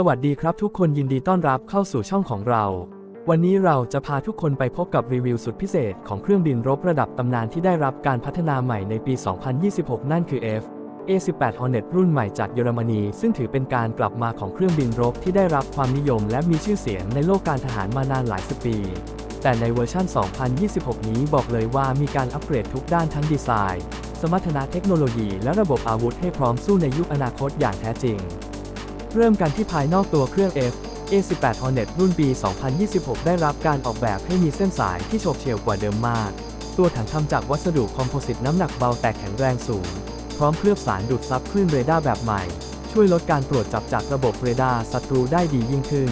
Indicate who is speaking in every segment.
Speaker 1: สวัสดีครับทุกคนยินดีต้อนรับเข้าสู่ช่องของเรา วันนี้เราจะพาทุกคนไปพบกับรีวิวสุดพิเศษของเครื่องบินรบระดับตำนานที่ได้รับการพัฒนาใหม่ในปี 2026 นั่นคือ F A18 Hornet รุ่นใหม่จากเยอรมนี ซึ่งถือเป็นการกลับมาของเครื่องบินรบที่ได้รับความนิยมและมีชื่อเสียงในโลกการทหารมานานหลายสิบปี แต่ในเวอร์ชัน 2026 นี้บอกเลยว่ามีการอัปเกรดทุกด้านทั้งดีไซน์ สมรรถนะเทคโนโลยี และระบบอาวุธให้พร้อมสู้ในยุคอนาคตอย่างแท้จริง เริ่มกันที่ภายนอกตัวเครื่อง F A18 Hornet รุ่นปี 2026 ได้รับการออกแบบให้มีเส้นสายที่โฉบเฉี่ยวกว่าเดิมมาก ตัวถังทำจากวัสดุคอมโพสิตน้ำหนักเบาแต่แข็งแรงสูง พร้อมเคลือบสารดูดซับคลื่นเรดาร์แบบใหม่ ช่วยลดการตรวจจับจากระบบเรดาร์ศัตรูได้ดียิ่งขึ้น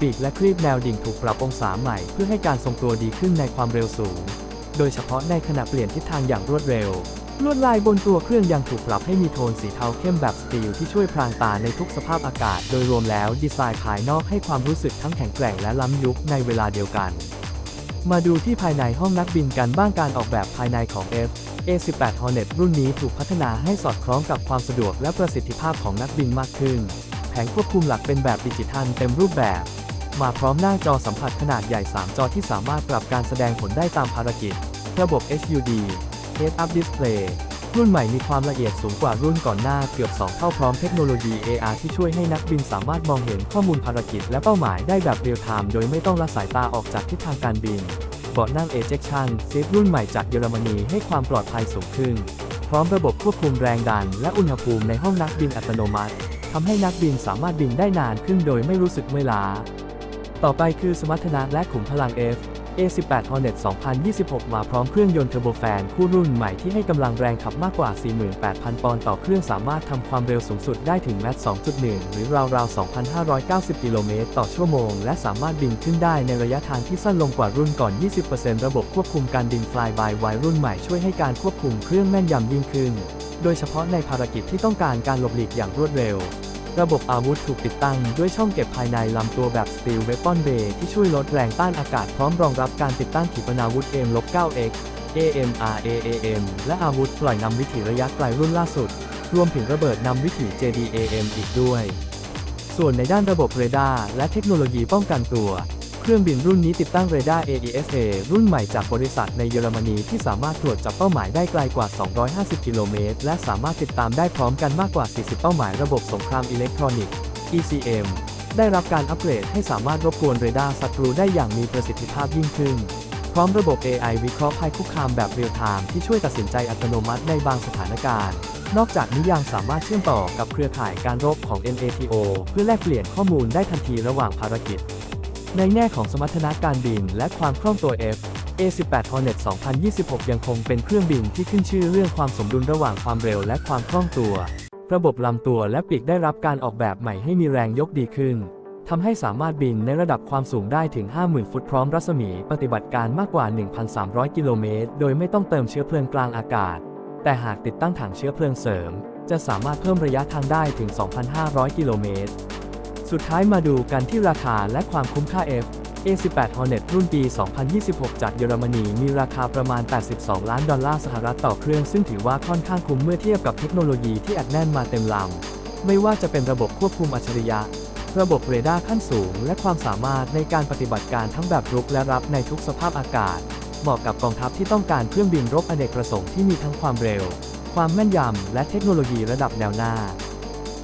Speaker 1: ปีกและครีบแนวดิ่งถูกปรับองศาใหม่ เพื่อให้การทรงตัวดีขึ้นในความเร็วสูง โดยเฉพาะในขณะเปลี่ยนทิศทางอย่างรวดเร็ว ลวดลายบนตัวเครื่องยังถูกปรับให้มีโทนสีเทาเข้มแบบสตีลที่ช่วยพรางตาในทุกสภาพอากาศ โดยรวมแล้วดีไซน์ภายนอกให้ความรู้สึกทั้งแข็งแกร่งและล้ำยุคในเวลาเดียวกัน มาดูที่ภายในห้องนักบินกันบ้างการออกแบบภายในของ F A18 Hornet รุ่นนี้ถูกพัฒนาให้สอดคล้องกับความสะดวกและประสิทธิภาพของนักบินมากขึ้น แผงควบคุมหลักเป็นแบบดิจิทัลเต็มรูปแบบ มาพร้อมหน้าจอสัมผัสขนาดใหญ่ 3 จอที่สามารถปรับการแสดงผลได้ตามภารกิจ ระบบ HUD Head Up Display รุ่นใหม่มีความละเอียดสูงกว่ารุ่นก่อนหน้าเกือบ 2 เท่าพร้อมเทคโนโลยี AR ที่ช่วยให้นักบินสามารถมองเห็นข้อมูลภารกิจและเป้าหมายได้แบบเรียลไทม์โดยไม่ต้องละสายตาออกจากทิศทางการบิน เบาะนั่ง Ejection Seat รุ่นใหม่จากเยอรมนีให้ความปลอดภัยสูงขึ้น พร้อมระบบควบคุมแรงดัน และอุณหภูมิในห้องนักบินอัตโนมัติทำให้นักบินสามารถบินได้นานขึ้นโดยไม่รู้สึกเมื่อยล้า ต่อไปคือสมรรถนะและขุมพลัง F A18 Hornet 2026 มาพร้อมเครื่องยนต์เทอร์โบแฟนคู่รุ่นใหม่ที่ให้กำลังแรงขับมากกว่า 48,000 ปอนด์ต่อเครื่องสามารถทำความเร็วสูงสุดได้ถึงแมตช์2.1 หรือราวๆ 2,590 กิโลเมตรต่อชั่วโมง และสามารถบินขึ้นได้ในระยะทางที่สั้นลงกว่ารุ่นก่อน 20%ระบบควบคุมการบิน Fly by Wire รุ่นใหม่ช่วยให้การควบคุมเครื่องแม่นยำยิ่งขึ้น โดยเฉพาะในภารกิจที่ต้องการการหลบหลีกอย่างรวดเร็ว ระบบอาวุธถูกติดตั้งด้วยช่องเก็บภายในลำตัวแบบ Steel Weapon Bay ที่ช่วยลดแรงต้านอากาศพร้อมรองรับการติดตั้งขีปนาวุธ M-9X AMRAAM และอาวุธปล่อยนำวิถีระยะไกลรุ่นล่าสุด รวมถึงระเบิดนำวิถี JDAM อีกด้วย ส่วนในด้านระบบเรดาร์และเทคโนโลยีป้องกันตัว เครื่องบินรุ่นนี้ติดตั้งเรดาร์ AESA รุ่นใหม่จากบริษัทในเยอรมนีที่สามารถตรวจจับเป้าหมายได้ไกลกว่า 250 กิโลเมตร และสามารถติดตามได้พร้อมกันมากกว่า 40 เป้าหมายระบบสงครามอิเล็กทรอนิกส์ ECM ได้รับการอัปเกรดให้สามารถรบกวนเรดาร์ศัตรูได้อย่างมีประสิทธิภาพยิ่งขึ้น พร้อมระบบ AI วิเคราะห์ภัยคุกคามแบบเรียลไทม์ที่ช่วยตัดสินใจอัตโนมัติในบางสถานการณ์นอกจากนี้ยังสามารถเชื่อมต่อกับเครือข่ายการรบของ NATO เพื่อแลกเปลี่ยนข้อมูลได้ทันทีระหว่างภารกิจ ในแง่ของสมรรถนะการบินและความคล่องตัว F A18 Hornet 2026 ยังคงเป็นเครื่องบินที่ขึ้นชื่อเรื่องความสมดุลระหว่างความเร็วและความคล่องตัว ระบบลำตัวและปีกได้รับการออกแบบใหม่ให้มีแรงยกดีขึ้นทำให้สามารถบินในระดับความสูงได้ถึง 50,000 ฟุตพร้อมรัศมีปฏิบัติการมากกว่า 1,300 กิโลเมตร โดยไม่ต้องเติมเชื้อเพลิงกลางอากาศ แต่หากติดตั้งถังเชื้อเพลิงเสริม จะสามารถเพิ่มระยะทางได้ถึง 2,500 กิโลเมตร สุดท้ายมาดูกันที่ราคาและความคุ้มค่า F A18 Hornet รุ่นปี 2026 จากเยอรมนี มีราคาประมาณ 82 ล้านดอลลาร์สหรัฐต่อเครื่อง ซึ่งถือว่าค่อนข้างคุ้มเมื่อเทียบกับเทคโนโลยีที่อัดแน่นมาเต็มลำ ไม่ว่าจะเป็นระบบควบคุมอัจฉริยะ ระบบเรดาร์ขั้นสูง และความสามารถในการปฏิบัติการทั้งแบบรุกและรับในทุกสภาพอากาศ เหมาะกับกองทัพที่ต้องการเครื่องบินรบอเนกประสงค์ที่มีทั้งความเร็ว ความแม่นยำ และเทคโนโลยีระดับแนวหน้า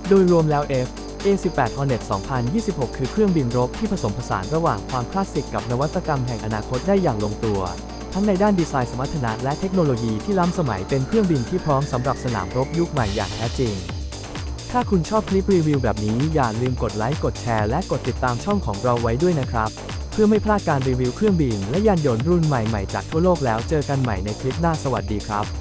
Speaker 1: โดยรวมแล้ว F A18 Hornet 2026 คือเครื่องบินรบที่ผสมผสานระหว่างความคลาสสิกกับนวัตกรรมแห่งอนาคตได้อย่างลงตัว ทั้งในด้านดีไซน์สมรรถนะและเทคโนโลยีที่ล้ำสมัยเป็นเครื่องบินที่พร้อมสำหรับสนามรบยุคใหม่อย่างแท้จริง ถ้าคุณชอบคลิปรีวิวแบบนี้อย่าลืมกดไลค์กดแชร์และกดติดตามช่องของเราไว้ด้วยนะครับ เพื่อไม่พลาดการรีวิวเครื่องบินและยานยนต์รุ่นใหม่ๆจากทั่วโลกแล้วเจอกันใหม่ในคลิปหน้าสวัสดีครับ